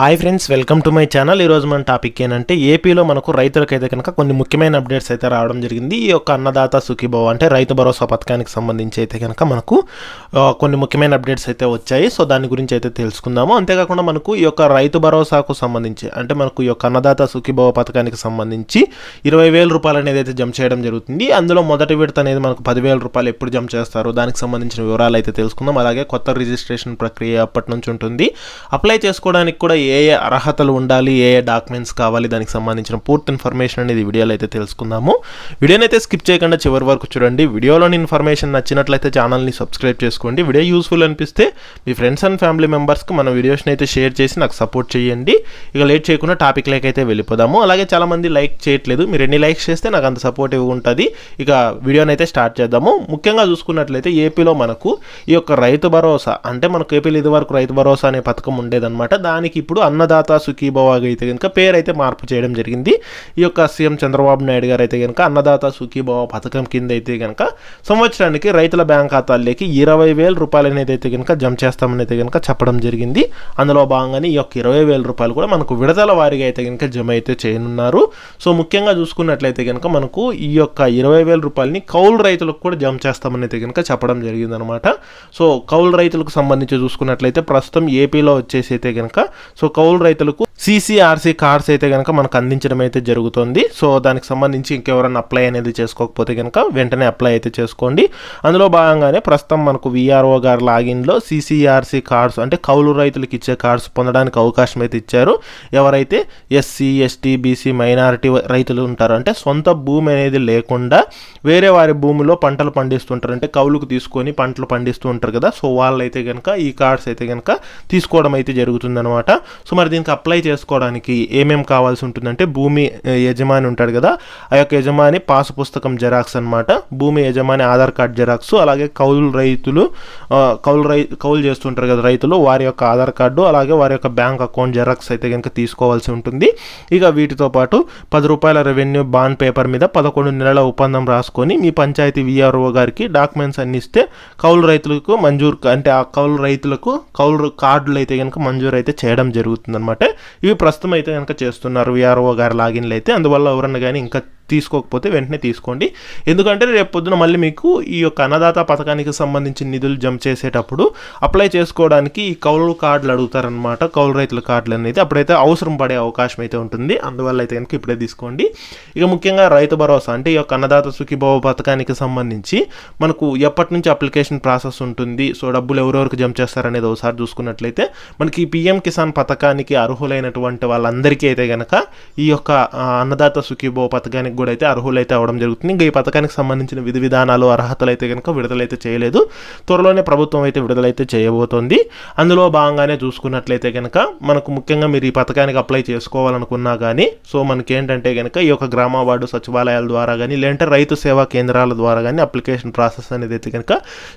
Hi friends welcome to my channel ఈరోజు మన topic ఏంటంటే ఏపీలో మనకు రైతులకైతే కనుక కొన్ని ముఖ్యమైన అప్డేట్స్ అయితే రావడం జరిగింది. ఈ యొక్క అన్నదాత సుఖీభవ అంటే రైతు భరోసా పథకానికి సంబంధించి అయితే కనుక మనకు కొన్ని ముఖ్యమైన అప్డేట్స్ అయితే వచ్చాయి. సో దాని గురించి అయితే తెలుసుకుందాము. అంతేకాకుండా మనకు ఈ యొక్క రైతు భరోసాకు సంబంధించి అంటే మనకు ఈ యొక్క అన్నదాత సుఖీభవ పథకానికి సంబంధించి ఇరవై వేల రూపాయలు అనేది అయితే జమ చేయడం జరుగుతుంది. అందులో మొదటి విడత అనేది మనకు పదివేల రూపాయలు ఎప్పుడు జమ చేస్తారు దానికి సంబంధించిన వివరాలు అయితే తెలుసుకుందాం. అలాగే కొత్త రిజిస్ట్రేషన్ ప్రక్రియ అప్పటి నుంచి ఉంటుంది. అప్లై చేసుకోవడానికి కూడా ఏ ఏ అర్హతలు ఉండాలి ఏ ఏ డాక్యుమెంట్స్ కావాలి దానికి సంబంధించిన పూర్తి ఇన్ఫర్మేషన్ అనేది వీడియోలో అయితే తెలుసుకుందాము. వీడియోని అయితే స్కిప్ చేయకుండా చివరి వరకు చూడండి. వీడియోలోని ఇన్ఫర్మేషన్ నచ్చినట్లయితే ఛానల్ని సబ్స్క్రైబ్ చేసుకోండి. వీడియో యూస్ఫుల్ అనిపిస్తే మీ ఫ్రెండ్స్ అండ్ ఫ్యామిలీ మెంబర్స్కి మన వీడియోస్ని అయితే షేర్ చేసి నాకు సపోర్ట్ చేయండి. ఇక లేట్ చేయకుండా టాపిక్ లైక్ అయితే వెళ్ళిపోదాము. అలాగే చాలామంది లైక్ చేయట్లేదు. మీరు ఎన్ని లైక్స్ చేస్తే నాకు అంత సపోర్టివ్ ఉంటుంది ఇక వీడియోని అయితే స్టార్ట్ చేద్దాము. ముఖ్యంగా చూసుకున్నట్లయితే ఏపీలో మనకు ఈ యొక్క రైతు భరోసా అంటే మనకు ఏపీలో ఇది వరకు రైతు భరోసా అనే పథకం ఉండేదన్నమాట. దానికి ఇప్పుడు అన్నదాత సుఖీభవాగా అయితే కనుక పేరు అయితే మార్పు చేయడం జరిగింది. ఈ యొక్క సీఎం చంద్రబాబు నాయుడు గారు అయితే కనుక అన్నదాత సుఖీభవ పథకం కింద అయితే కనుక సంవత్సరానికి రైతుల బ్యాంక్ ఖాతాల్లోకి ఇరవై వేల రూపాయలు అనేది అయితే కనుక జమ చేస్తామని అయితే కనుక చెప్పడం జరిగింది. అందులో భాగంగానే ఈ యొక్క ఇరవై వేల రూపాయలు కూడా మనకు విడతల వారీగా అయితే కనుక జమ అయితే చేయనున్నారు. సో ముఖ్యంగా చూసుకున్నట్లయితే కనుక మనకు ఈ యొక్క ఇరవై వేల రూపాయలని కౌలు రైతులకు కూడా జమ చేస్తామని అయితే కనుక చెప్పడం జరిగిందనమాట. సో కౌలు రైతులకు సంబంధించి చూసుకున్నట్లయితే ప్రస్తుతం ఏపీలో వచ్చేసి అయితే కనుక సో కౌలు రైతులకు సీసీఆర్సీ కార్డ్స్ అయితే కనుక మనకు అందించడం అయితే జరుగుతుంది. సో దానికి సంబంధించి ఇంకెవరైనా అప్లై అనేది చేసుకోకపోతే కనుక వెంటనే అప్లై అయితే చేసుకోండి. అందులో భాగంగానే ప్రస్తుతం మనకు విఆర్ఓ గారి లాగిన్లో సీసీఆర్సీ కార్డ్స్ అంటే కౌలు రైతులకు ఇచ్చే కార్డ్స్ పొందడానికి అవకాశం అయితే ఇచ్చారు. ఎవరైతే ఎస్సీ ఎస్టీ బీసీ మైనారిటీ రైతులు ఉంటారు అంటే సొంత భూమి అనేది లేకుండా వేరే వారి భూమిలో పంటలు పండిస్తుంటారు. అంటే కౌలుకు తీసుకొని పంటలు పండిస్తూ ఉంటారు కదా. సో వాళ్ళైతే కనుక ఈ కార్డ్స్ అయితే కనుక తీసుకోవడం అయితే జరుగుతుందన్నమాట. సో మరి దీనికి అప్లై చేసుకోవడానికి ఏమేమి కావాల్సి ఉంటుందంటే భూమి యజమాని ఉంటాడు కదా ఆ యొక్క యజమాని పాసు పుస్తకం జెరాక్స్ అనమాట భూమి యజమాని ఆధార్ కార్డ్ జెరాక్స్ అలాగే కౌలు రైతులు కౌలు రై కౌలు చేస్తుంటారు కదా రైతులు వారి యొక్క ఆధార్ కార్డు అలాగే వారి యొక్క బ్యాంక్ అకౌంట్ జెరాక్స్ అయితే కనుక తీసుకోవాల్సి ఉంటుంది. ఇక వీటితో పాటు పది రూపాయల రెవెన్యూ బాండ్ పేపర్ మీద పదకొండు నెలల ఒప్పందం రాసుకొని మీ పంచాయతీ విఆర్ఓ గారికి డాక్యుమెంట్స్ అన్ని ఇస్తే కౌలు రైతులకు మంజూరు అంటే ఆ కౌలు రైతులకు కౌలు కార్డులు అయితే కనుక మంజూరు అయితే చేయడం జరుగుతుందన్నమాట. ఇవి ప్రస్తుతం అయితే కనుక చేస్తున్నారు విఆర్ఓ గారి లాగిన్లు అయితే. అందువల్ల ఎవరన్నా కానీ ఇంకా తీసుకోకపోతే వెంటనే తీసుకోండి. ఎందుకంటే రేపు పొద్దున మళ్ళీ మీకు ఈ యొక్క అన్నదాత పథకానికి సంబంధించిన నిధులు జమ చేసేటప్పుడు అప్లై చేసుకోవడానికి ఈ కౌలు కార్డులు అడుగుతారనమాట కౌలు రైతుల కార్డులు అనేది అప్పుడైతే అవసరం పడే అవకాశం అయితే ఉంటుంది. అందువల్ల అయితే కనుక ఇప్పుడే తీసుకోండి. ఇక ముఖ్యంగా రైతు భరోసా అంటే ఈ యొక్క అన్నదాత సుఖీభావ పథకానికి సంబంధించి మనకు ఎప్పటి నుంచి అప్లికేషన్ ప్రాసెస్ ఉంటుంది సో డబ్బులు ఎవరెవరికి జమ చేస్తారనేది ఒకసారి చూసుకున్నట్లయితే మనకి పిఎం కిసాన్ పథకానికి అర్హులైనటువంటి వాళ్ళందరికీ అయితే కనుక ఈ యొక్క అన్నదాత సుఖీభావ పథకానికి కూడా అయితే అర్హులైతే అవడం జరుగుతుంది. ఇంకా ఈ పథకానికి సంబంధించిన విధి విధానాలు అర్హతలు అయితే కనుక విడుదలైతే చేయలేదు. త్వరలోనే ప్రభుత్వం అయితే విడుదలైతే చేయబోతోంది. అందులో భాగంగానే చూసుకున్నట్లయితే కనుక మనకు ముఖ్యంగా మీరు ఈ పథకానికి అప్లై చేసుకోవాలనుకున్నా కానీ సో మనకి ఏంటంటే కనుక ఈ యొక్క గ్రామ వార్డు సచివాలయాల ద్వారా కానీ లేదంటే రైతు సేవా కేంద్రాల ద్వారా కానీ అప్లికేషన్ ప్రాసెస్ అనేది అయితే కనుక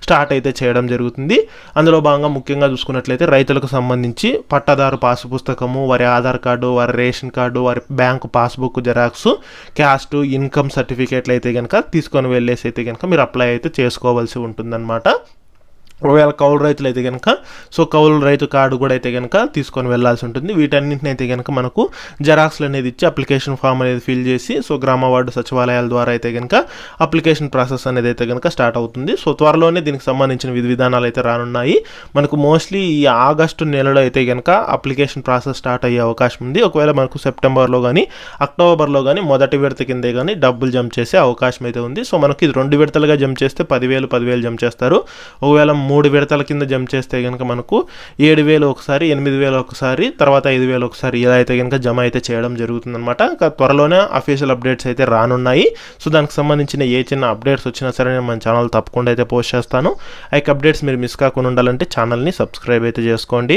స్టార్ట్ అయితే చేయడం జరుగుతుంది. అందులో భాగంగా ముఖ్యంగా చూసుకున్నట్లయితే రైతులకు సంబంధించి పట్టాదారు పాసు పుస్తకము వారి ఆధార్ కార్డు వారి రేషన్ కార్డు వారి bank passbook xerox caste income సర్టిఫికేట్లు అయితే కనుక తీసుకొని వెళ్ళేసి అయితే కనుక మీరు అప్లై అయితే చేసుకోవాల్సి ఉంటుందన్నమాట. ఒకవేళ కౌలు రైతులు అయితే కనుక సో కౌలు రైతు కార్డు కూడా అయితే కనుక తీసుకొని వెళ్ళాల్సి ఉంటుంది. వీటన్నింటిని అయితే కనుక మనకు జెరాక్స్లు అనేది ఇచ్చి అప్లికేషన్ ఫామ్ అనేది ఫిల్ చేసి సో గ్రామ వార్డు సచివాలయాల ద్వారా అయితే కనుక అప్లికేషన్ ప్రాసెస్ అనేది అయితే కనుక స్టార్ట్ అవుతుంది. సో త్వరలోనే దీనికి సంబంధించిన విధి విధానాలు అయితే రానున్నాయి. మనకు మోస్ట్లీ ఈ ఆగస్టు నెలలో అయితే కనుక అప్లికేషన్ ప్రాసెస్ స్టార్ట్ అయ్యే అవకాశం ఉంది. ఒకవేళ మనకు సెప్టెంబర్లో కానీ అక్టోబర్లో కానీ మొదటి విడత కిందే కానీ డబ్బులు జంప్ చేసే అవకాశం అయితే ఉంది. సో మనకి ఇది రెండు విడతలుగా జంప్ చేస్తే పదివేలు పదివేలు జంప్ చేస్తారు. ఒకవేళ మూడు విడతల కింద జమ చేస్తే కనుక మనకు ఏడు వేలు ఒకసారి ఎనిమిది వేలు ఒకసారి తర్వాత ఐదు వేలు ఒకసారి ఇలా అయితే కనుక జమ అయితే చేయడం జరుగుతుందన్నమాట. ఇంకా త్వరలోనే అఫీషియల్ అప్డేట్స్ అయితే రానున్నాయి. సో దానికి సంబంధించిన ఏ చిన్న అప్డేట్స్ వచ్చినా సరే నేను మన ఛానల్ తప్పకుండా అయితే పోస్ట్ చేస్తాను. ఆ అప్డేట్స్ మీరు మిస్ కాకుండా ఉండాలంటే ఛానల్ని సబ్స్క్రైబ్ అయితే చేసుకోండి.